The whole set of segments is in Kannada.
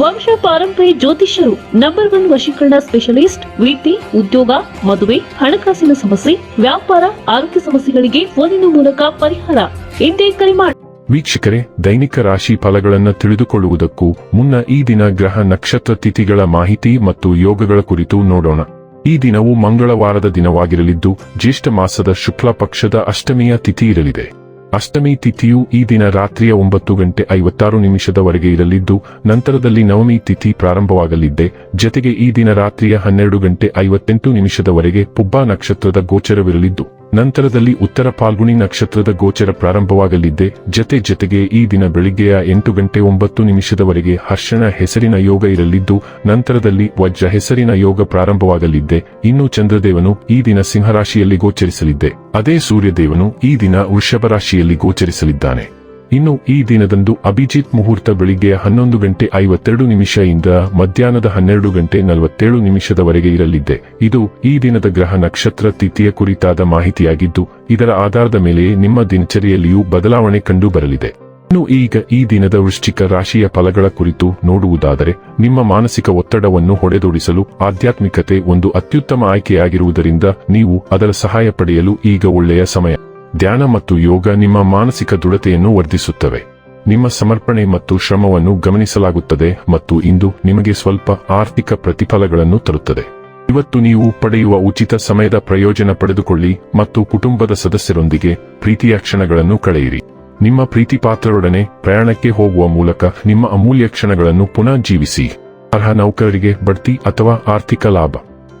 ವಂಶ ಪಾರಂಪರ್ಯ ಜ್ಯೋತಿಷ್ಯರು ನಂಬರ್ ಒನ್ ವಶೀಕರಣ ಸ್ಪೆಷಲಿಸ್ಟ್ ವೀತಿ ಉದ್ಯೋಗ, ಮದುವೆ, ಹಣಕಾಸಿನ ಸಮಸ್ಯೆ, ವ್ಯಾಪಾರ, ಆರೋಗ್ಯ ಸಮಸ್ಯೆಗಳಿಗೆ ಫೋನಿನ ಮೂಲಕ ಪರಿಹಾರ. ಎಂದೇ ಕರೆ ಮಾಡಿ ವೀಕ್ಷಕರೇ, ದೈನಿಕ ರಾಶಿ ಫಲಗಳನ್ನು ತಿಳಿದುಕೊಳ್ಳುವುದಕ್ಕೂ ಮುನ್ನ ಈ ದಿನ ಗ್ರಹ ನಕ್ಷತ್ರ ತಿಥಿಗಳ ಮಾಹಿತಿ ಮತ್ತು ಯೋಗಗಳ ಕುರಿತು ನೋಡೋಣ. ಈ ದಿನವು ಮಂಗಳವಾರದ ದಿನವಾಗಿರಲಿದ್ದು, ಜ್ಯೇಷ್ಠ ಮಾಸದ ಶುಕ್ಲ ಪಕ್ಷದ ಅಷ್ಟಮಿಯ ತಿಥಿ ಇರಲಿದೆ. ಅಷ್ಟಮಿ ತಿಥಿಯು ಈ ದಿನ ರಾತ್ರಿಯ ಒಂಬತ್ತು ಗಂಟೆ ಐವತ್ತಾರು ನಿಮಿಷದವರೆಗೆ ಇರಲಿದ್ದು, ನಂತರದಲ್ಲಿ ನವಮಿ ತಿಥಿ ಪ್ರಾರಂಭವಾಗಲಿದ್ದೆ. ಜತೆಗೆ ಈ ದಿನ ರಾತ್ರಿಯ ಹನ್ನೆರಡು ಗಂಟೆ ಐವತ್ತೆಂಟು ನಿಮಿಷದವರೆಗೆ ಪುಬ್ಬಾ ನಕ್ಷತ್ರದ ಗೋಚರವಿರಲಿದ್ದು. ನಂತರದಲ್ಲಿ ಉತ್ತರ ಪಾಲ್ಗುಣಿ ನಕ್ಷತ್ರದ ಗೋಚರ ಪ್ರಾರಂಭವಾಗಲಿದ್ದೆ ಜತೆ ಜತೆಗೆ ಈ ದಿನ ಬೆಳಿಗ್ಗೆಯ ಎಂಟು ಗಂಟೆ ಒಂಬತ್ತು ನಿಮಿಷದವರೆಗೆ ಹರ್ಷಣ ಹೆಸರಿನ ಯೋಗ ಇರಲಿದ್ದು, ನಂತರದಲ್ಲಿ ವಜ್ರ ಹೆಸರಿನ ಯೋಗ ಪ್ರಾರಂಭವಾಗಲಿದ್ದೆ ಇನ್ನು ಚಂದ್ರದೇವನು ಈ ದಿನ ಸಿಂಹರಾಶಿಯಲ್ಲಿ ಗೋಚರಿಸಲಿದ್ದೆ ಅದೇ ಸೂರ್ಯದೇವನು ಈ ದಿನ ವೃಷಭ ರಾಶಿಯಲ್ಲಿ ಗೋಚರಿಸಲಿದ್ದಾನೆ. ಇನ್ನು ಈ ದಿನದಂದು ಅಭಿಜಿತ್ ಮುಹೂರ್ತ ಬೆಳಿಗ್ಗೆ ಹನ್ನೊಂದು ಗಂಟೆ ಐವತ್ತೆರಡು ನಿಮಿಷದಿಂದ ಮಧ್ಯಾಹ್ನದ ಹನ್ನೆರಡು ಗಂಟೆ ನಲವತ್ತೇಳು ನಿಮಿಷದವರೆಗೆ ಇರಲಿದೆ. ಇದು ಈ ದಿನದ ಗ್ರಹ ನಕ್ಷತ್ರ ತಿಥಿಯ ಕುರಿತಾದ ಮಾಹಿತಿಯಾಗಿದ್ದು, ಇದರ ಆಧಾರದ ಮೇಲೆ ನಿಮ್ಮ ದಿನಚರಿಯಲ್ಲಿಯೂ ಬದಲಾವಣೆ ಕಂಡು ಬರಲಿದೆ ಇನ್ನು ಈಗ ಈ ದಿನದ ವೃಶ್ಚಿಕ ರಾಶಿಯ ಫಲಗಳ ಕುರಿತು ನೋಡುವುದಾದರೆ, ನಿಮ್ಮ ಮಾನಸಿಕ ಒತ್ತಡವನ್ನು ಹೊಡೆದೋಡಿಸಲು ಆಧ್ಯಾತ್ಮಿಕತೆ ಒಂದು ಅತ್ಯುತ್ತಮ ಆಯ್ಕೆಯಾಗಿರುವುದರಿಂದ ನೀವು ಅದರ ಸಹಾಯ ಪಡೆಯಲು ಈಗ ಒಳ್ಳೆಯ ಸಮಯ. ಧ್ಯಾನ ಮತ್ತು ಯೋಗ ನಿಮ್ಮ ಮಾನಸಿಕ ದೃಢತೆಯನ್ನು ವರ್ಧಿಸುತ್ತವೆ. ನಿಮ್ಮ ಸಮರ್ಪಣೆ ಮತ್ತು ಶ್ರಮವನ್ನು ಗಮನಿಸಲಾಗುತ್ತದೆ ಮತ್ತು ಇಂದು ನಿಮಗೆ ಸ್ವಲ್ಪ ಆರ್ಥಿಕ ಪ್ರತಿಫಲಗಳನ್ನು ತರುತ್ತದೆ. ಇವತ್ತು ನೀವು ಪಡೆಯುವ ಉಚಿತ ಸಮಯದ ಪ್ರಯೋಜನ ಪಡೆದುಕೊಳ್ಳಿ ಮತ್ತು ಕುಟುಂಬದ ಸದಸ್ಯರೊಂದಿಗೆ ಪ್ರೀತಿಯ ಕ್ಷಣಗಳನ್ನು ಕಳೆಯಿರಿ. ನಿಮ್ಮ ಪ್ರೀತಿಪಾತ್ರರೊಡನೆ ಪ್ರಯಾಣಕ್ಕೆ ಹೋಗುವ ಮೂಲಕ ನಿಮ್ಮ ಅಮೂಲ್ಯ ಕ್ಷಣಗಳನ್ನು ಪುನಃ ಜೀವಿಸಿ. ಅರ್ಹ ನೌಕರರಿಗೆ ಬಡ್ತಿ ಅಥವಾ ಆರ್ಥಿಕ ಲಾಭ.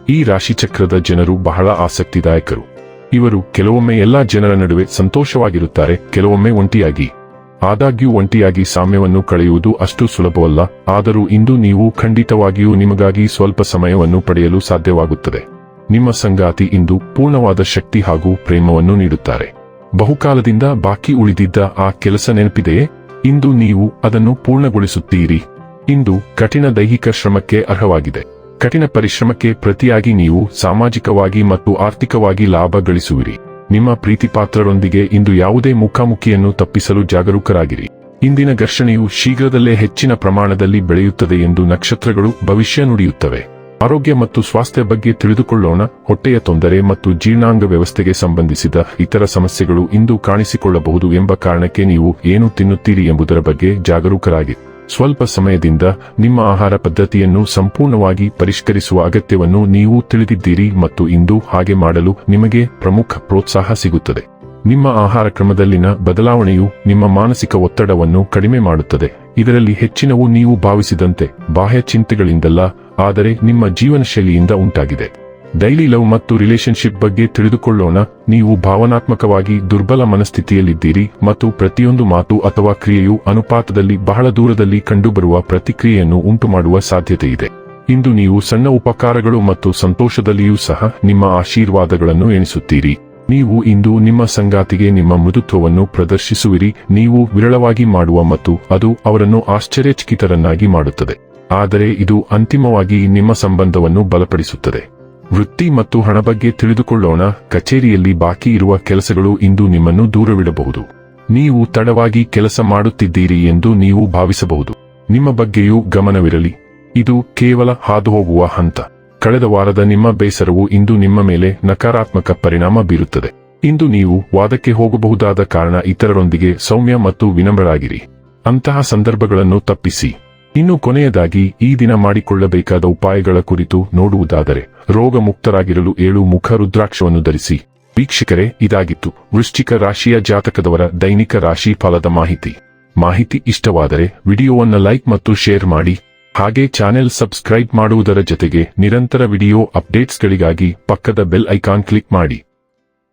ಈ ರಾಶಿಚಕ್ರದ ಜನರು ಬಹಳ ಆಸಕ್ತಿದಾಯಕರು. ಇವರು ಕೆಲವೊಮ್ಮೆ ಎಲ್ಲಾ ಜನರ ನಡುವೆ ಸಂತೋಷವಾಗಿರುತ್ತಾರೆ, ಕೆಲವೊಮ್ಮೆ ಒಂಟಿಯಾಗಿ. ಆದಾಗ್ಯೂ ಒಂಟಿಯಾಗಿ ಸಾಮ್ಯವನ್ನು ಕಳೆಯುವುದು ಅಷ್ಟು ಸುಲಭವಲ್ಲ, ಆದರೂ ಇಂದು ನೀವು ಖಂಡಿತವಾಗಿಯೂ ನಿಮಗಾಗಿ ಸ್ವಲ್ಪ ಸಮಯವನ್ನು ಪಡೆಯಲು ಸಾಧ್ಯವಾಗುತ್ತದೆ. ನಿಮ್ಮ ಸಂಗಾತಿ ಇಂದು ಪೂರ್ಣವಾದ ಶಕ್ತಿ ಹಾಗೂ ಪ್ರೇಮವನ್ನು ನೀಡುತ್ತಾರೆ. ಬಹುಕಾಲದಿಂದ ಬಾಕಿ ಉಳಿದಿದ್ದ ಆ ಕೆಲಸ ನೆನಪಿದೆಯೇ? ಇಂದು ನೀವು ಅದನ್ನು ಪೂರ್ಣಗೊಳಿಸುತ್ತೀರಿ. ಇಂದು ಕಠಿಣ ದೈಹಿಕ ಶ್ರಮಕ್ಕೆ ಅರ್ಹವಾಗಿದೆ. ಕಠಿಣ ಪರಿಶ್ರಮಕ್ಕೆ ಪ್ರತಿಯಾಗಿ ನೀವು ಸಾಮಾಜಿಕವಾಗಿ ಮತ್ತು ಆರ್ಥಿಕವಾಗಿ ಲಾಭ ಗಳಿಸುವಿರಿ. ನಿಮ್ಮ ಪ್ರೀತಿಪಾತ್ರರೊಂದಿಗೆ ಇಂದು ಯಾವುದೇ ಮುಖಾಮುಖಿಯನ್ನು ತಪ್ಪಿಸಲು ಜಾಗರೂಕರಾಗಿರಿ. ಇಂದಿನ ಘರ್ಷಣೆಯು ಶೀಘ್ರದಲ್ಲೇ ಹೆಚ್ಚಿನ ಪ್ರಮಾಣದಲ್ಲಿ ಬೆಳೆಯುತ್ತದೆ ಎಂದು ನಕ್ಷತ್ರಗಳು ಭವಿಷ್ಯ ನುಡಿಯುತ್ತವೆ. ಆರೋಗ್ಯ ಮತ್ತು ಸ್ವಾಸ್ಥ್ಯ ಬಗ್ಗೆ ತಿಳಿದುಕೊಳ್ಳೋಣ. ಹೊಟ್ಟೆಯ ತೊಂದರೆ ಮತ್ತು ಜೀರ್ಣಾಂಗ ವ್ಯವಸ್ಥೆಗೆ ಸಂಬಂಧಿಸಿದ ಇತರ ಸಮಸ್ಯೆಗಳು ಇಂದು ಕಾಣಿಸಿಕೊಳ್ಳಬಹುದು ಎಂಬ ಕಾರಣಕ್ಕೆ ನೀವು ಏನು ತಿನ್ನುತ್ತೀರಿ ಎಂಬುದರ ಬಗ್ಗೆ ಜಾಗರೂಕರಾಗಿ ಸ್ವಲ್ಪ ಸಮಯದಿಂದ ನಿಮ್ಮ ಆಹಾರ ಪದ್ಧತಿಯನ್ನು ಸಂಪೂರ್ಣವಾಗಿ ಪರಿಷ್ಕರಿಸುವ ಅಗತ್ಯವನ್ನು ನೀವು ತಿಳಿದಿದ್ದೀರಿ ಮತ್ತು ಇಂದು ಹಾಗೆ ಮಾಡಲು ನಿಮಗೆ ಪ್ರಮುಖ ಪ್ರೋತ್ಸಾಹ ಸಿಗುತ್ತದೆ. ನಿಮ್ಮ ಆಹಾರ ಕ್ರಮದಲ್ಲಿನ ಬದಲಾವಣೆಯು ನಿಮ್ಮ ಮಾನಸಿಕ ಒತ್ತಡವನ್ನು ಕಡಿಮೆ ಮಾಡುತ್ತದೆ. ಇದರಲ್ಲಿ ಹೆಚ್ಚಿನವು ನೀವು ಭಾವಿಸಿದಂತೆ ಬಾಹ್ಯ ಚಿಂತೆಗಳಿಂದಲ್ಲ, ಆದರೆ ನಿಮ್ಮ ಜೀವನ ಶೈಲಿಯಿಂದ ಉಂಟಾಗಿದೆ. ಡೈಲಿ ಲವ್ ಮತ್ತು ರಿಲೇಶನ್ಶಿಪ್ ಬಗ್ಗೆ ತಿಳಿದುಕೊಳ್ಳೋಣ. ನೀವು ಭಾವನಾತ್ಮಕವಾಗಿ ದುರ್ಬಲ ಮನಸ್ಥಿತಿಯಲ್ಲಿದ್ದೀರಿ ಮತ್ತು ಪ್ರತಿಯೊಂದು ಮಾತು ಅಥವಾ ಕ್ರಿಯೆಯು ಅನುಪಾತದಲ್ಲಿ ಬಹಳ ದೂರದಲ್ಲಿ ಕಂಡುಬರುವ ಪ್ರತಿಕ್ರಿಯೆಯನ್ನು ಉಂಟುಮಾಡುವ ಸಾಧ್ಯತೆಯಿದೆ. ಇಂದು ನೀವು ಸಣ್ಣ ಉಪಕಾರಗಳು ಮತ್ತು ಸಂತೋಷದಲ್ಲಿಯೂ ಸಹ ನಿಮ್ಮ ಆಶೀರ್ವಾದಗಳನ್ನು ಎಣಿಸುತ್ತೀರಿ. ನೀವು ಇಂದು ನಿಮ್ಮ ಸಂಗಾತಿಗೆ ನಿಮ್ಮ ಮೃದುತ್ವವನ್ನು ಪ್ರದರ್ಶಿಸುವಿರಿ. ನೀವು ವಿರಳವಾಗಿ ಮಾಡುವ ಮತ್ತು ಅದು ಅವರನ್ನು ಆಶ್ಚರ್ಯಚಕಿತರನ್ನಾಗಿ ಮಾಡುತ್ತದೆ. ಆದರೆ ಇದು ಅಂತಿಮವಾಗಿ ನಿಮ್ಮ ಸಂಬಂಧವನ್ನು ಬಲಪಡಿಸುತ್ತದೆ. ವೃತ್ತಿ ಮತ್ತು ಹಣ ಬಗ್ಗೆ ತಿಳಿದುಕೊಳ್ಳೋಣ. ಕಚೇರಿಯಲ್ಲಿ ಬಾಕಿ ಇರುವ ಕೆಲಸಗಳು ಇಂದು ನಿಮ್ಮನ್ನು ದೂರವಿಡಬಹುದು. ನೀವು ತಡವಾಗಿ ಕೆಲಸ ಮಾಡುತ್ತಿದ್ದೀರಿ ಎಂದು ನೀವು ಭಾವಿಸಬಹುದು. ನಿಮ್ಮ ಬಗ್ಗೆಯೂ ಗಮನವಿರಲಿ. ಇದು ಕೇವಲ ಹಾದುಹೋಗುವ ಹಂತ. ಕಳೆದ ವಾರದ ನಿಮ್ಮ ಬೇಸರವು ಇಂದು ನಿಮ್ಮ ಮೇಲೆ ನಕಾರಾತ್ಮಕ ಪರಿಣಾಮ ಬೀರುತ್ತದೆ. ಇಂದು ನೀವು ವಾದಕ್ಕೆ ಹೋಗಬಹುದಾದ ಕಾರಣ ಇತರರೊಂದಿಗೆ ಸೌಮ್ಯ ಮತ್ತು ವಿನಮ್ರರಾಗಿರಿ. ಅಂತಹ ಸಂದರ್ಭಗಳನ್ನು ತಪ್ಪಿಸಿ. ಇನ್ನು ಕೊನೆಯದಾಗಿ ಈ ದಿನ ಮಾಡಿಕೊಳ್ಳಬೇಕಾದ ಉಪಾಯಗಳ ಕುರಿತು ನೋಡುವುದಾದರೆ ರೋಗ ಮುಕ್ತರಾಗಿರಲು ಏಳು ಮುಖ ರುದ್ರಾಕ್ಷವನ್ನು ಧರಿಸಿ. ವೀಕ್ಷಕರೇ, ಇದಾಗಿತ್ತು. ವೃಶ್ಚಿಕ ರಾಶಿಯ ಜಾತಕದವರ ದೈನಿಕ ರಾಶಿ ಫಲದ ಮಾಹಿತಿ. ಮಾಹಿತಿ ಇಷ್ಟವಾದರೆ ವಿಡಿಯೋವನ್ನು ಲೈಕ್ ಮತ್ತು ಶೇರ್ ಮಾಡಿ. ಹಾಗೆ ಚಾನೆಲ್ ಸಬ್ಸ್ಕ್ರೈಬ್ ಮಾಡುವುದರ ಜೊತೆಗೆ ನಿರಂತರ ವಿಡಿಯೋ ಅಪ್ಡೇಟ್ಸ್ಗಳಿಗಾಗಿ ಪಕ್ಕದ ಬೆಲ್ ಐಕಾನ್ ಕ್ಲಿಕ್ ಮಾಡಿ.